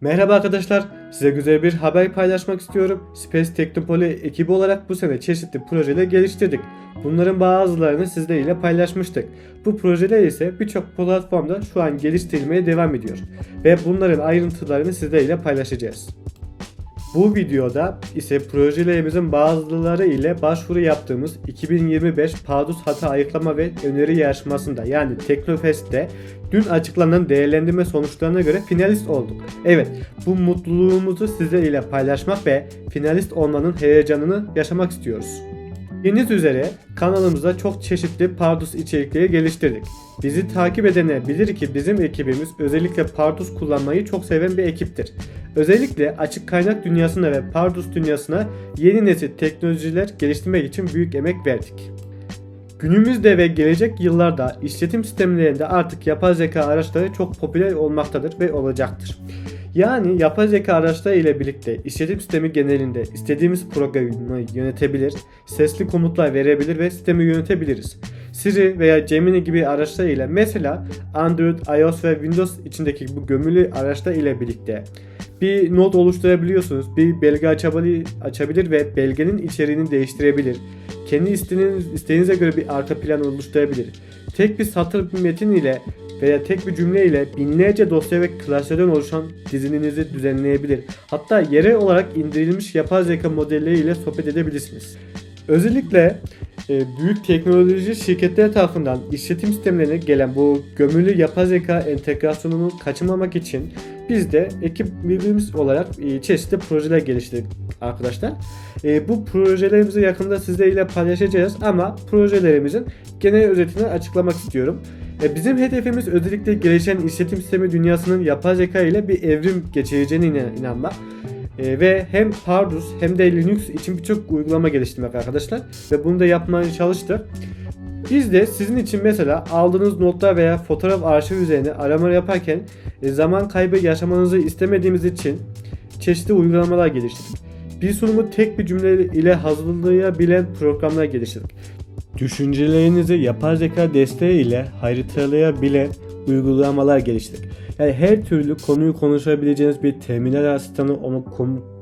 Merhaba arkadaşlar, size güzel bir haber paylaşmak istiyorum. Space Technopoly ekibi olarak bu sene çeşitli projeler geliştirdik. Bunların bazılarını sizlerle paylaşmıştık. Bu projeler ise birçok platformda şu an geliştirilmeye devam ediyor. Ve bunların ayrıntılarını sizlerle paylaşacağız. Bu videoda ise projelerimizin bazıları ile başvuru yaptığımız 2025 Padus Hata Ayıklama ve Öneri Yarışması'nda yani Teknofest'te dün açıklanan değerlendirme sonuçlarına göre finalist olduk. Evet bu mutluluğumuzu sizlerle paylaşmak ve finalist olmanın heyecanını yaşamak istiyoruz. Bildiğiniz üzere kanalımızda çok çeşitli Pardus içerikleri geliştirdik. Bizi takip edenler bilir ki bizim ekibimiz özellikle Pardus kullanmayı çok seven bir ekiptir. Özellikle açık kaynak dünyasına ve Pardus dünyasına yeni nesil teknolojiler geliştirmek için büyük emek verdik. Günümüzde ve gelecek yıllarda işletim sistemlerinde artık yapay zeka araçları çok popüler olmaktadır ve olacaktır. Yani yapay zeka araçları ile birlikte işletim sistemi genelinde istediğimiz programı yönetebilir, sesli komutlar verebilir ve sistemi yönetebiliriz. Siri veya Gemini gibi araçlar ile mesela Android, iOS ve Windows içindeki bu gömülü araçlar ile birlikte bir not oluşturabiliyorsunuz. Bir belge açabilir, ve belgenin içeriğini değiştirebilir. Kendi isteğiniz, isteğinize göre bir arka plan oluşturabilir. Tek bir satır bir metin ile veya tek bir cümle ile binlerce dosya ve klasörden oluşan dizininizi düzenleyebilir. Hatta yerel olarak indirilmiş yapay zeka modelleri ile sohbet edebilirsiniz. Özellikle e, büyük teknoloji şirketleri tarafından işletim sistemlerine gelen bu gömülü yapay zeka entegrasyonunu kaçırmamak için biz de ekip birbirimiz olarak e, çeşitli projeler geliştirdik arkadaşlar. E, bu projelerimizi yakında sizlerle paylaşacağız ama projelerimizin genel özetini açıklamak istiyorum. E, Bizim hedefimiz özellikle gelişen işletim sistemi dünyasının yapay zeka ile bir evrim geçireceğine inan- inanmak. E, ve hem Pardus hem de Linux için birçok uygulama geliştirmek arkadaşlar. Ve bunu da yapmaya çalıştık. Biz de sizin için mesela aldığınız notlar veya fotoğraf arşivi üzerine arama yaparken e, zaman kaybı yaşamanızı istemediğimiz için çeşitli uygulamalar geliştirdik. Bir sunumu tek bir cümle ile hazırlayabilen programlar geliştirdik. Düşüncelerinizi yapay zeka desteği ile haritalayabilen uygulamalar geliştirdik. Yani her türlü konuyu konuşabileceğiniz bir terminal asistanı, onu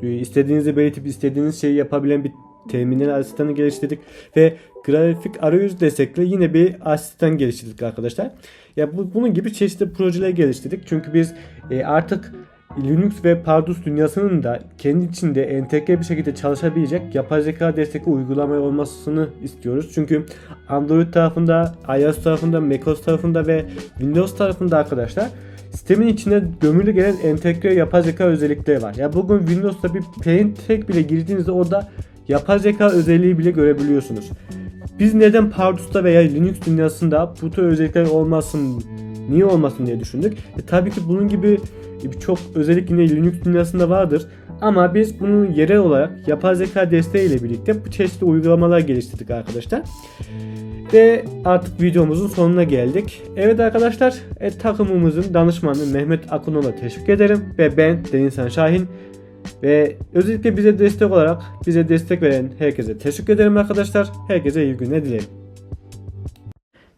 istediğinizi belirtip istediğiniz şeyi yapabilen bir terminal asistanı geliştirdik ve grafik arayüz destekli yine bir asistan geliştirdik arkadaşlar. Ya bu, bunun gibi çeşitli projeler geliştirdik. Çünkü biz e, artık Linux ve Pardus dünyasının da kendi içinde entegre bir şekilde çalışabilecek yapay zeka destekli uygulama olmasını istiyoruz. Çünkü Android tarafında, iOS tarafında, macOS tarafında ve Windows tarafında arkadaşlar sistemin içine gömülü gelen entegre yapay zeka özellikleri var. Ya bugün Windows'ta bir paint tag bile girdiğinizde orada yapay zeka özelliği bile görebiliyorsunuz. Biz neden Pardus'ta veya Linux dünyasında bu tür özellikler olmasın, niye olmasın diye düşündük. E, tabii ki bunun gibi birçok özellik yine Linux dünyasında vardır. Ama biz bunu yerel olarak yapay zeka desteğiyle birlikte bu çeşitli uygulamalar geliştirdik arkadaşlar. Ve artık videomuzun sonuna geldik. Evet arkadaşlar e, takımımızın danışmanı Mehmet Akunol'a teşekkür ederim. Ve ben Denizhan Şahin. Ve özellikle bize destek olarak bize destek veren herkese teşekkür ederim arkadaşlar. Herkese iyi günler dilerim.